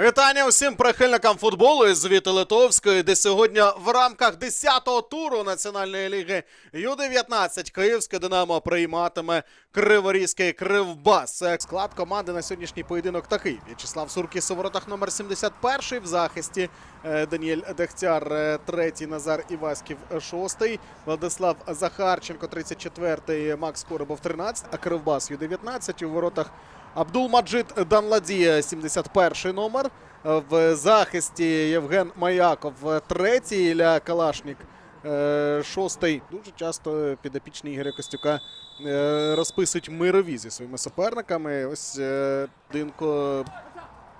Вітання усім прихильникам футболу із звіти Литовської, де сьогодні в рамках 10-го туру Національної ліги Ю-19 Київське Динамо прийматиме Криворізький Кривбас. Склад команди на сьогоднішній поєдинок такий. В'ячеслав Суркіс у воротах номер 71 в захисті. е, Даніель Дехтяр е, третій, Назар Іваськів шостий, Владислав Захарченко 34, Макс Коробов 13, а Кривбас Ю-19 у воротах Абдул-Маджид Данладія, 71 номер. В захисті Євген Маяков, третій, Ілля Калашнік, е, шостий. Дуже часто підопічні Ігоря Костюка е, розписують мирові зі своїми суперниками. Ось е, Динко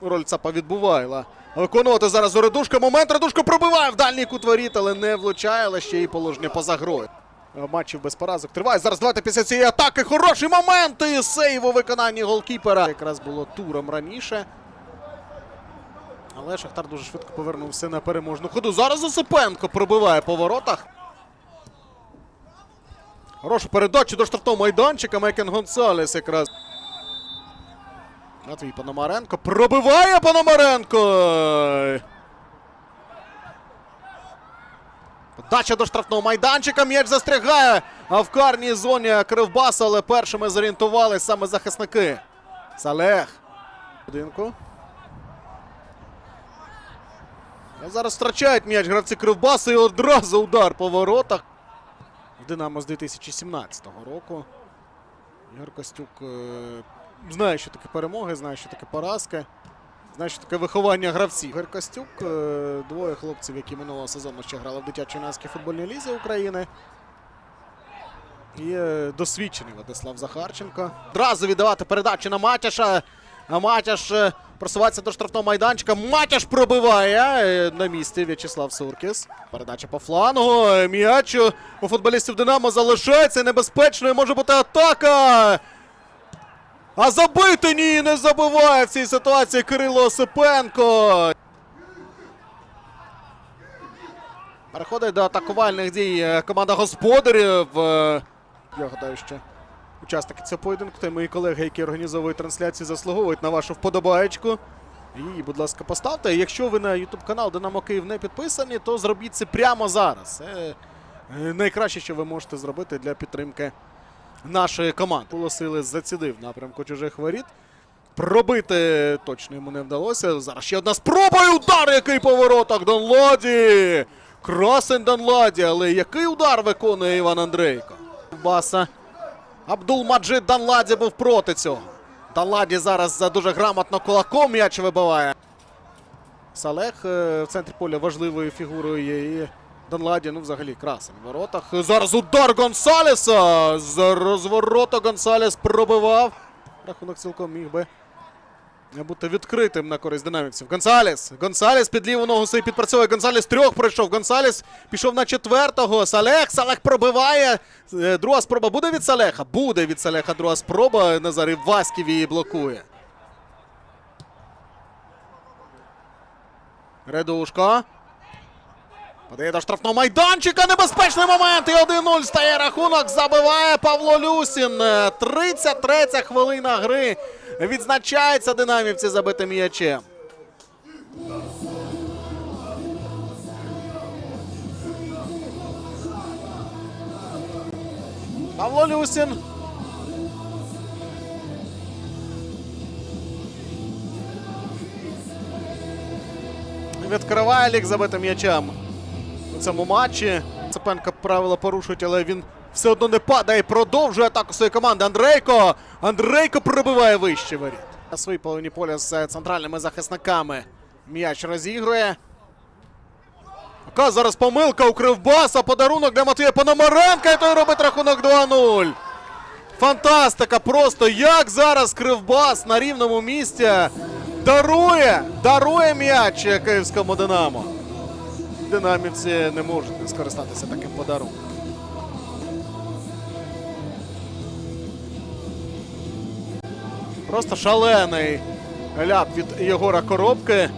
роль ЦАПа відбуває. Виконувати зараз Оредушка. Момент Радушко пробиває в дальній кут воріт, але не влучає, але ще й положення поза грою. Е, Матчів без поразок триває. Зараз давайте після цієї атаки хороший момент і сейв у виконанні голкіпера. Якраз було туром раніше. Але Шахтар дуже швидко повернувся на переможну ходу. Зараз Осипенко пробиває по воротах. Хорошу передачу до штрафного майданчика. Мекен Гонсалес якраз. Матвій Пономаренко. Пробиває Пономаренко. Подача до штрафного майданчика. М'яч застрягає. В карній зоні Кривбаса, але першими зорієнтували саме захисники. Салех. Будинку. Зараз втрачають м'яч гравці Кривбаса і одразу удар по воротах. В Динамо з 2017 року. Ігор Костюк е, знає, що таке перемоги, знає, що таке поразки. Знає, що таке виховання гравців. Ігор Костюк, е, двоє хлопців, які минулого сезону ще грали в дитячій юнацькій футбольній лізі України. І е, досвідчений Владислав Захарченко. Одразу віддавати передачу на Матяша. А Матяш е, просувається до штрафного майданчика. Матяш пробиває на місці В'ячеслав Суркіс. Передача по флангу. М'яч у футболістів Динамо залишається небезпечною. Може бути атака. А забити ні, не забиває в цій ситуації Кирило Осипенко. Переходить до атакувальних дій е, команда господарів. Е, Я гадаю, що учасники цього поєдинку та мої колеги, які організовують трансляцію, заслуговують на вашу вподобаєчку. І, будь ласка, поставте. Якщо ви на YouTube канал Динамо Київ не підписані, то зробіть це прямо зараз. Це е, найкраще, що ви можете зробити для підтримки нашої команди. Полосили зацідив напрямку чужих воріт. Пробити точно йому не вдалося. Зараз ще одна спроба і удар, який по воротах Донладі. Красень Донладі, але який удар виконує Іван Андрейко? Баса. Абдул-Маджид Данладі був проти цього. Данладі зараз за дуже грамотно кулаком м'яч вибиває. Салех е, в центрі поля важливою фігурою є. Данладі, ну взагалі красень в воротах. Зараз удар Гонсалеса. З розвороту Гонсалес пробивав. Рахунок цілком міг би бути відкритим на користь динамівців. Гонсалес. Гонсалес під ліву ногу собі підпрацьовує. Гонсалес трьох пройшов. Гонсалес пішов на четвертого. Салех. Салех пробиває. Е, Друга спроба буде від Салеха? Буде від Салеха друга спроба. Назар Іваськів її блокує. Редушко. Подає до штрафного майданчика. Небезпечний момент. І 1-0 стає рахунок. Забиває Павло Люсін. 33 хвилина гри. Відзначається динамівці забитим м'ячем. Павло Люсін. Відкриває лік забитим м'ячем цьому матчі. Цепенко правила порушують, але він все одно не падає. Продовжує атаку своєї команди. Андрейко. Андрейко пробиває вище воріт. На своїй половині поля з е, центральними захисниками м'яч розігрує. Яка зараз помилка у Кривбаса. Подарунок для Матвія Пономаренка. І той робить рахунок 2-0. Фантастика! Просто як зараз Кривбас на рівному місці дарує, дарує м'яч київському Динамо. Динамівці не можуть скористатися таким подарунком. Просто шалений ляп від Єгора Коробки.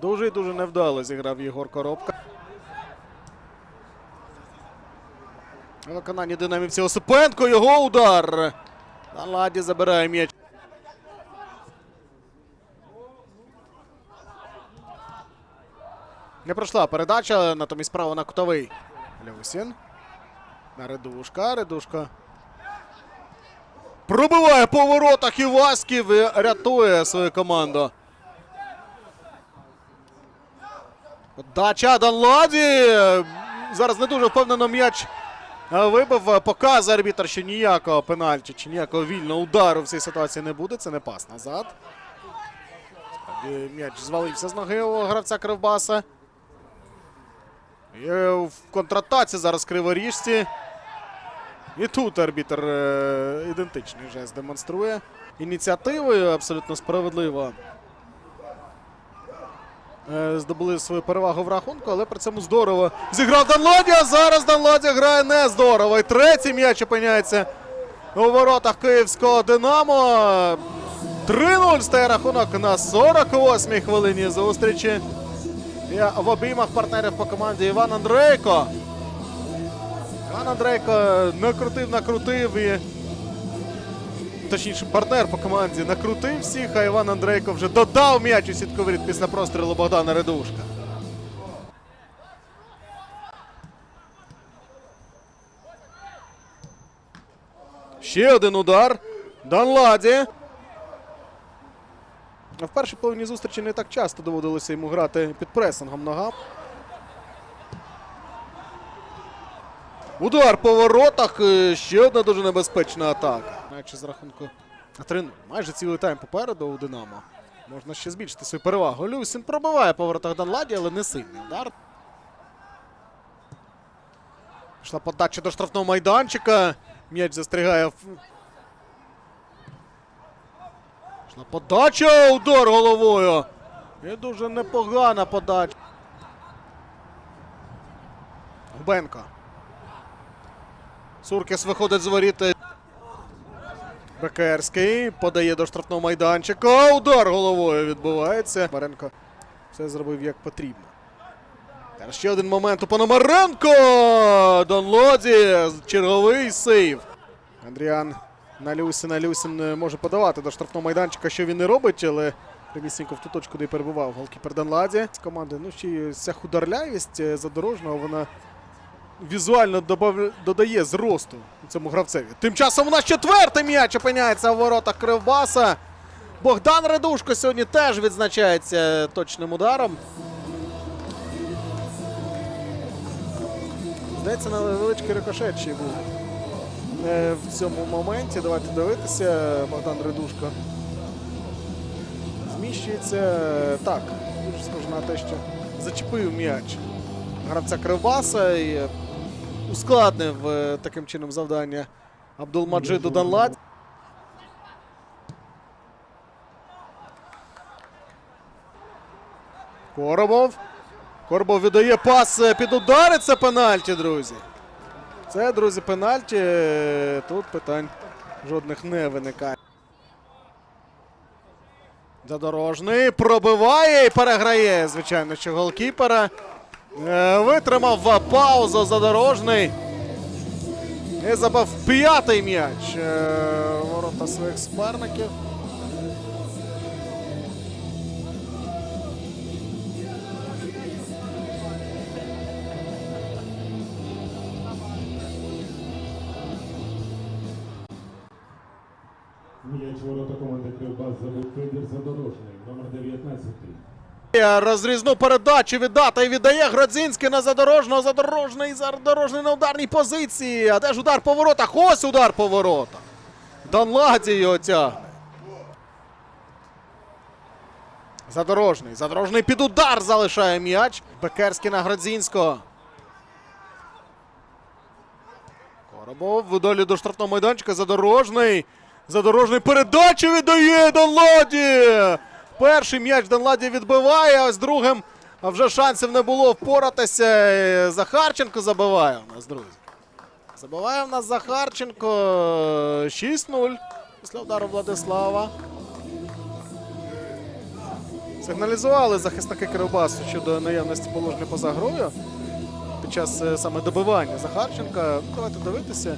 Дуже і дуже невдало зіграв Єгор Коробка. У виконанні динамівці Осипенко. Його удар. На ладі забирає м'яч. Не пройшла передача, натомість право на кутовий. Люсін. На Редушка. Редушка. Пробиває по воротах і і рятує свою команду. Подача Данладі. Зараз не дуже впевнено м'яч вибив. Показує арбітр, що ніякого пенальті чи ніякого вільного удару в цій ситуації не буде. Це не пас назад. М'яч звалився з ноги у гравця Кривбаса. І в контратаці зараз криворіжці. І тут арбітр е, ідентичний жест демонструє. Ініціативою абсолютно справедливо. Е, Здобули свою перевагу в рахунку, але при цьому здорово зіграв Данладі, зараз Данладі грає не здорово. І третій м'яч опиняється у воротах київського Динамо. 3-0 стає рахунок на 48-й хвилині зустрічі. В обіймах партнерів по команді Іван Андрейко. Іван Андрейко накрутив, накрутив і. Точніше, партнер по команді накрутив всіх, а Іван Андрейко вже додав м'яч у сітковий після прострілу Богдана Редушка. Ще один удар. Данладі. В першій половині зустрічі не так часто доводилося йому грати під пресингом ногам. Удар по воротах. е, Ще одна дуже небезпечна атака. Наче з рахунку 3 Майже цілий тайм попереду у Динамо. Можна ще збільшити свою перевагу. Люсін пробиває по воротах Данладі, але не сильний удар. Пішла подача до штрафного майданчика. М'яч застрягає. Пішла подача. Удар головою. І дуже непогана подача. Губенко. Суркіс виходить з воріт. Бекерський подає до штрафного майданчика. Удар головою відбувається. Маренко все зробив як потрібно. Зараз ще один момент у Пономаренко. Донлоді. Черговий сейв. Андріан на Люсіна. Люсін е, може подавати до штрафного майданчика, що він не робить, але прямісінько в ту точку, де й перебував голкіпер Данладі з команди. Ну, ще ця хударлявість е, задорожного, вона візуально добав- додає зросту цьому гравцеві. Тим часом у нас четвертий м'яч опиняється в воротах Кривбаса. Богдан Редушко сьогодні теж відзначається точним ударом. Здається, на невеличкий рикошет ще був в цьому моменті. Давайте дивитися. Богдан Редушко зміщується. Так, дуже схоже на те, що зачепив м'яч гравця Кривбаса і е, ускладнив е, таким чином завдання Абдулмаджиду Данлад. Коробов. Коробов віддає пас е, під удари. Це пенальті, друзі. Це, друзі, пенальті. Тут питань жодних не виникає. Задорожний пробиває і переграє, звичайно, що голкіпера. Е, Витримав паузу задорожний. І забив п'ятий м'яч е, ворота своїх суперників. Ворота команди Кривбас забив Федір Задорожний, номер 19. Е, Розрізну передачу віддати і віддає Гродзінський на задорожного. Задорожний задорожний на ударній позиції. А де ж удар по воротах? Ось удар по воротах. Данладі його тягне. Задорожний. Задорожний під удар залишає м'яч. Бекерський на Гродзінського. Коробов видалі до штрафного майданчика. Задорожний. Задорожний передачу віддає Данладі. Перший м'яч Данладі відбиває, а ось другим вже шансів не було впоратися. Захарченко забиває у нас, друзі. Забиває в нас Захарченко 6-0 після удару Владислава. Сигналізували захисники Кривбасу щодо наявності положення поза грою під час е, саме добивання Захарченка. Давайте дивитися.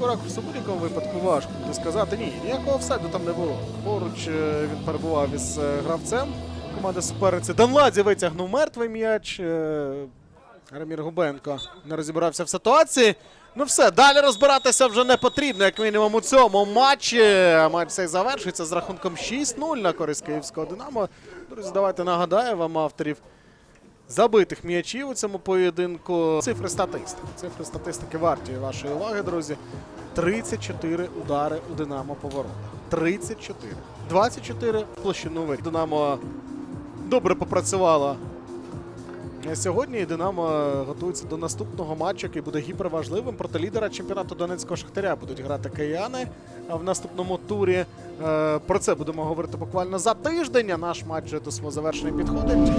Ракурс у будь-якому випадку важко буде сказати. Ні, ніякого офсайду там не було. Поруч е, він перебував із е, гравцем команди суперниці. Данладзі витягнув мертвий м'яч. Е, Рамір Губенко не розібрався в ситуації. Ну все, далі розбиратися вже не потрібно, як мінімум у цьому матчі. Матч цей завершується з рахунком 6-0 на користь київського Динамо. Друзі, давайте нагадаю вам авторів забитих м'ячів у цьому поєдинку. Цифри статистики. Цифри статистики варті вашої уваги, друзі. 34 удари у Динамо по воротах. 34. 24 в площину воріт. Динамо добре попрацювала Сьогодні Динамо готується до наступного матчу, який буде гіперважливим. Проти лідера чемпіонату Донецького Шахтаря будуть грати кияни в наступному турі. Е, Про це будемо говорити буквально за тиждень. Наш матч до свого завершення підходить.